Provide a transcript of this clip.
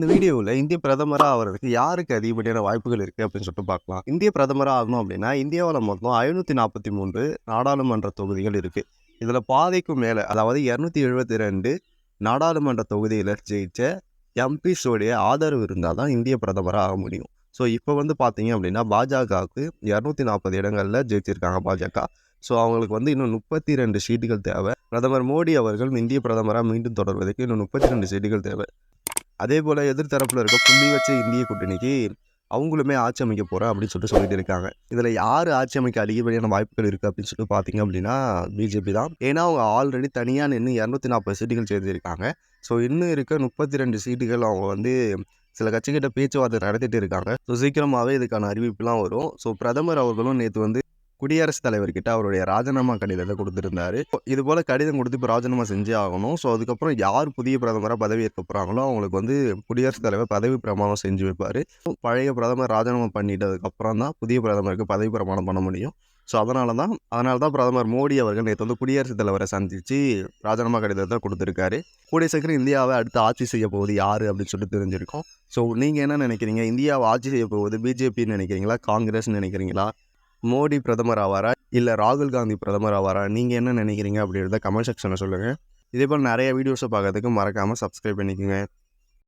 இந்த வீடியோவில் இந்திய பிரதமராக ஆகிறதுக்கு யாருக்கு அதிகப்படியான வாய்ப்புகள் இருக்குது அப்படின்னு சொல்லிட்டு பார்க்கலாம் இந்திய பிரதமராக ஆகணும் அப்படின்னா இந்தியாவில் மொத்தம் ஐநூற்றி நாற்பத்தி மூன்று நாடாளுமன்ற தொகுதிகள் இருக்குது இதில் பாதைக்கும் மேலே அதாவது இரநூத்தி எழுபத்தி ரெண்டு நாடாளுமன்ற தொகுதியில் ஜெயிச்ச எம்பிஸோடைய ஆதரவு இருந்தால் தான் இந்திய பிரதமராக ஆக முடியும். ஸோ இப்போ வந்து பார்த்தீங்க அப்படின்னா பாஜகவுக்கு இரநூத்தி நாற்பது இடங்களில் ஜெயிச்சிருக்காங்க பாஜக. ஸோ அவங்களுக்கு வந்து இன்னும் முப்பத்தி ரெண்டு சீட்டுகள் தேவை. பிரதமர் மோடி அவர்கள் இந்திய பிரதமராக மீண்டும் தொடர்வதற்கு இன்னும் முப்பத்தி ரெண்டு சீட்டுகள் தேவை. அதே போல் எதிர்த்தரப்பில் இருக்க புள்ளி வச்ச இந்திய கூட்டணிக்கு அவங்களுமே ஆட்சி அமைக்க போகிறேன் அப்படின்னு சொல்லிட்டு சொல்லிட்டு இருக்காங்க. இதில் யார் ஆட்சி அமைக்க அதிகப்படியான வாய்ப்புகள் இருக்குது அப்படின்னு சொல்லிட்டு பார்த்தீங்க அப்படின்னா பிஜேபி தான். ஏன்னா அவங்க ஆல்ரெடி தனியாக நின்று இரநூத்தி நாற்பது சீட்டுகள் சேர்ந்துருக்காங்க. ஸோ இன்னும் இருக்க முப்பத்தி ரெண்டு சீட்டுகள் அவங்க வந்து சில கட்சிகிட்ட பேச்சுவார்த்தை நடத்திட்டு இருக்காங்க. ஸோ சீக்கிரமாகவே இதுக்கான அறிவிப்புலாம் வரும். ஸோ பிரதமர் அவர்களும் நேற்று வந்து குடியரசுத் தலைவர்கிட்ட அவருடைய ராஜினாமா கடிதத்தை கொடுத்துருந்தாரு. இது போல் கடிதம் கொடுத்து இப்போ ராஜினாமா செஞ்சே ஆகணும். ஸோ அதுக்கப்புறம் யார் புதிய பிரதமராக பதவி ஏற்க போகிறாங்களோ அவங்களுக்கு வந்து குடியரசுத் தலைவர் பதவி பிரமாணம் செஞ்சு வைப்பார். பழைய பிரதமர் ராஜினாமா பண்ணிட்டதுக்கப்புறம் தான் புதிய பிரதமருக்கு பதவி பிரமாணம் பண்ண முடியும். ஸோ அதனால தான் அதனால தான் பிரதமர் மோடி அவர்கள் நேற்று வந்து குடியரசுத் தலைவரை சந்தித்து ராஜினாமா கடிதத்தை கொடுத்துருக்காரு. கூடிய சீக்கிரம் இந்தியாவை அடுத்து ஆட்சி செய்ய போகுது யார் அப்படின்னு சொல்லிட்டு தெரிஞ்சிருக்கோம். ஸோ நீங்கள் என்ன நினைக்கிறீங்க? இந்தியாவை ஆட்சி செய்ய போகுது பிஜேபின்னு நினைக்கிறீங்களா? காங்கிரஸ்ன்னு நினைக்கிறீங்களா? மோடி பிரதமர் ஆவாரா? இல்லை ராகுல் காந்தி பிரதமர் ஆவாரா? நீங்கள் என்ன நினைக்கிறீங்க அப்படின்றத கமெண்ட் செக்ஷனில் சொல்லுங்கள் இதே போல் நிறைய வீடியோஸை பார்க்கறதுக்கு மறக்காமல் சப்ஸ்கிரைப் பண்ணிக்கோங்க.